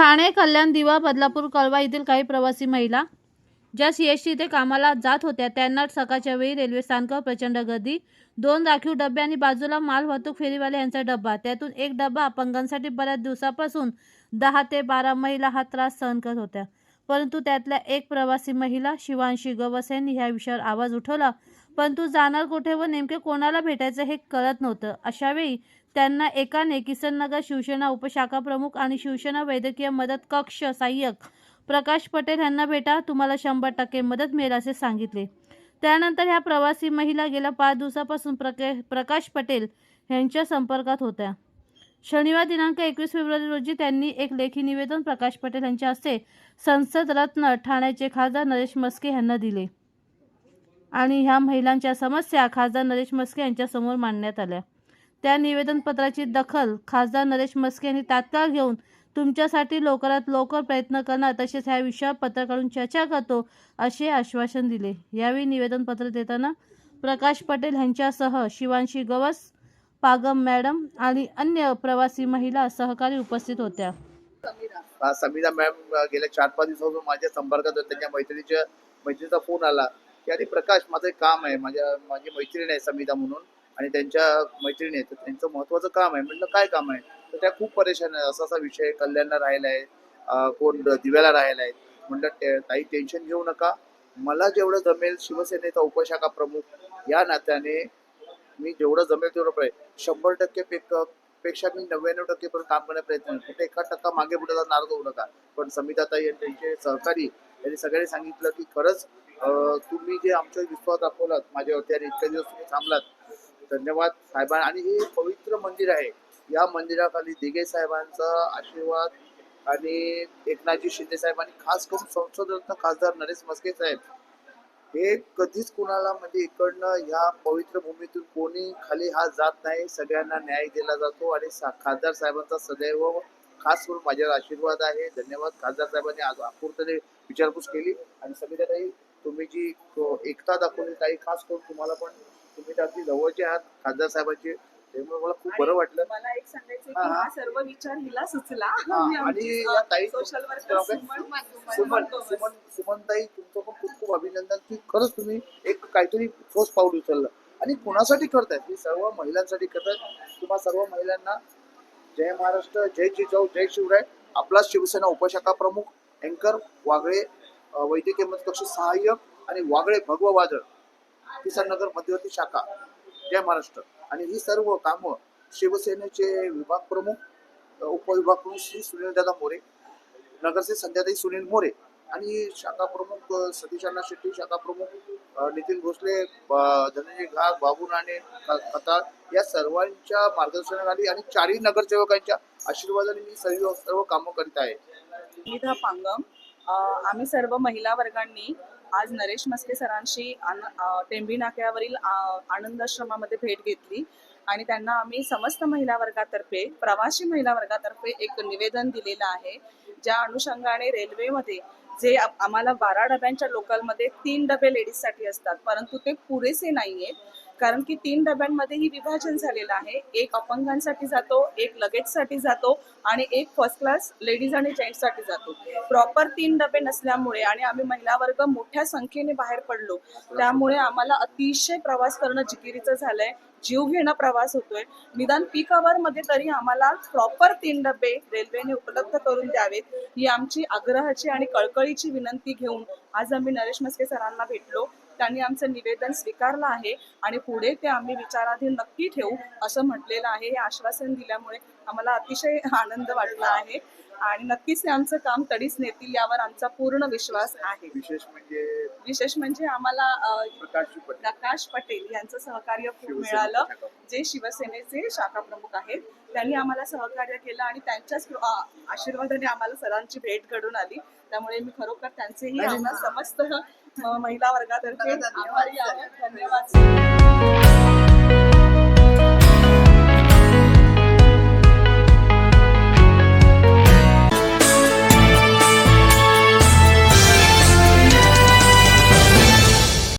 ठाणे कल्याण दिवा बदलापूर कळवा येथील काही प्रवासी महिला ज्या सी एस टी ते कामाला जात होत्या त्यांना सकाळच्या वेळी रेल्वे स्थानकावर प्रचंड गर्दी दोन राखीव डबे आणि बाजूला माल वाहतूक फेरीवाले यांचा डब्बा. त्यातून एक डब्बा अपंगांसाठी बऱ्याच दिवसापासून दहा ते बारा महिला हा त्रास सहन करत होत्या. परंतु त्यातल्या एक प्रवासी महिला शिवांशी गवस यांनी ह्या विषयावर आवाज उठवला. परंतु जाणार कुठे व नेमके कोणाला भेटायचं हे कळत नव्हतं. अशावेळी त्यांना एकाने किसननगर शिवसेना उपशाखा प्रमुख आणि शिवसेना वैद्यकीय मदत कक्ष सहाय्यक प्रकाश पटेल यांना भेटा तुम्हाला शंभर टक्के मदत मिळेल असे सांगितले. त्यानंतर ह्या प्रवासी महिला गेल्या पाच दिवसापासून प्रके प्रकाश पटेल यांच्या संपर्कात होत्या. शनिवार दिनांक एकवीस फेब्रुवारी रोजी त्यांनी एक लेखी निवेदन प्रकाश पटेल यांच्या हस्ते संसद रत्न ठाण्याचे खासदार नरेश मस्के यांना दिले. आणि ह्या महिलांच्या समस्या खासदार नरेश मस्के यांच्यासमोर मांडण्यात आल्या. त्या निवेदनपत्राची दखल खासदार नरेश मस्के यांनी तात्काळ घेऊन तुमच्यासाठी लवकरात लवकर प्रयत्न करणार तसेच ह्या विषयावर पत्रकारून चर्चा करतो असे आश्वासन दिले. यावेळी निवेदनपत्र देताना प्रकाश पटेल यांच्यासह शिवांशी गवस पागम मॅडम आणि अन्य प्रवासी महिला सहकारी उपस्थित होत्या. समीरा मॅम गेल्या चार पाच दिवसापासून माझ्या संपर्कात त्यांच्या मैत्रिणीच्या मैत्रिणीचा फोन आला. की अरे प्रकाश माझं एक काम आहे. माझ्या माझी मैत्रीण आहे समिता म्हणून आणि त्यांच्या मैत्रिणी आहेत. तर त्यांचं महत्वाचं काम आहे. म्हटलं काय काम आहे? तर त्या खूप परेशान आहे असा असा विषय कल्याणला राहिला आहे. कोण दिव्याला राहिला आहे. म्हटलं "ते- टेन्शन घेऊ नका. मला जेवढं जमेल शिवसेनेचा उपशाखा प्रमुख या नात्याने मी जेवढं जमेल तेवढं प्रयत्न शंभर टक्के पेकपेक्षा मी नव्याण्णव टक्के पण काम करण्याचा प्रयत्न कुठे एका टक्का मागे पुढे जाणार होऊ नका. पण समिताताई आणि त्यांचे सहकारी त्यांनी सगळ्यांनी सांगितलं की खरंच तुम्ही जे आमच्या विश्वास दाखवलात माझ्यावरती आणि इतक्या दिवस तुम्ही थांबलात धन्यवाद साहेबां आणि हे पवित्र मंदिर आहे. या मंदिराखाली दिघे साहेबांचा आशीर्वाद आणि एकनाथजी शिंदे साहेब आणि खास करून संसदरत्न खासदार नरेश मस्के साहेब हे कधीच कुणाला म्हणजे इकडनं ह्या पवित्र भूमीतून कोणी खाली हा जात नाही. सगळ्यांना न्याय दिला जातो आणि खासदार साहेबांचा सदैव खास करून माझ्यावर आशीर्वाद आहे. धन्यवाद. खासदार साहेबांनी आज आपुरतेने विचारपूस केली. आणि सगळ्या तुम्ही जी एकता दाखवली ताई खास करून तुम्हाला पण तुम्ही तर अगदी जवळचे आहात खासदार साहेबांचे. त्यामुळे मला खूप बरं वाटलं. मला एक सांगायचं की हा. सर्व विचार हिला सुचला. आणि या ताई सोशल सुमन सुमन सुमन सुमन सुमनताई तुमचं पण खूप खूप अभिनंदन. की खरंच तुम्ही एक काहीतरी ठोस पाऊल उचललं. आणि कोणासाठी करताय ही सर्व महिलांसाठी करतायत. तुम्हा सर्व महिलांना जय महाराष्ट्र जय जिजाऊ जय शिवराय. आपला शिवसेना उपशाखा प्रमुख अँकर वागळे वैद्यकीय मदत कक्ष सहाय्यक आणि वागळे भगव वादळ किसान नगर मध्यवर्ती शाखा. जय महाराष्ट्र. आणि ही सर्व कामं शिवसेनेचे विभाग प्रमुख उपविभाग प्रमुख श्री सुनील दादा मोरे नगरचे संध्याताई सुनील मोरे आणि शाखा प्रमुख सतीश अण्णा शेट्टी शाखा प्रमुख नितीन भोसले धनंजय घाग बाबू राणे कथा या सर्वांच्या मार्गदर्शनाखाली आणि चारही नगरसेवकांच्या आशीर्वादाने मी सर्व सर्व कामं करीत आहे. पांगम आम्ही सर्व महिला वर्गांनी आज नरेश मस्के सरांशी टेंबी नाक्यावरील आनंदाश्रमामध्ये भेट घेतली आणि त्यांना आम्ही समस्त महिला वर्गातर्फे प्रवासी महिला वर्गातर्फे एक निवेदन दिलेलं आहे ज्या अनुषंगाने रेल्वेमध्ये जे आम्हाला बारा डब्यांच्या लोकलमध्ये तीन डबे लेडीजसाठी असतात परंतु ते पुरेसे नाही आहेत कारण की तीन डब्यांमध्येही विभाजन झालेलं आहे. एक अपंगांसाठी जातो एक लगेजसाठी जातो आणि एक फर्स्ट क्लास लेडीज आणि जेंट्ससाठी जातो. प्रॉपर तीन डबे नसल्यामुळे आणि आम्ही महिला वर्ग मोठ्या संख्येने बाहेर पडलो त्यामुळे आम्हाला अतिशय प्रवास करणं जिकिरीचं झालंय. जीव घेणं प्रवास होतोय. निदान पीक आवर मध्ये तरी आम्हाला प्रॉपर तीन डबे रेल्वेने उपलब्ध करून द्यावेत ही आमची आग्रहाची आणि कळकळीची विनंती घेऊन आज आम्ही नरेश मस्के सरांना भेटलो. त्यांनी आमचं निवेदन स्वीकारलं आहे आणि पुढे ते आम्ही विचाराधीन नक्की ठेवू असं म्हटलेलं आहे. हे आश्वासन दिल्यामुळे आम्हाला अतिशय आनंद वाटला आहे. आणि नक्कीच ते आमचं काम तडीच नेतील यावर आमचा पूर्ण विश्वास आहे. विशेष म्हणजे विशेष म्हणजे आम्हाला प्रकाश पटेल. यांचं सहकार्य खूप शिवसेना मिळालं. शाखा. जे शिवसेनेचे शाखा प्रमुख आहेत त्यांनी आम्हाला सहकार्य केलं आणि त्यांच्याच आशीर्वादाने आम्हाला सरांची भेट घडून आली. त्यामुळे मी खरोखर त्यांचेही आम्हा समस्त महिला वर्गातर्फे आभारी आहे. धन्यवाद.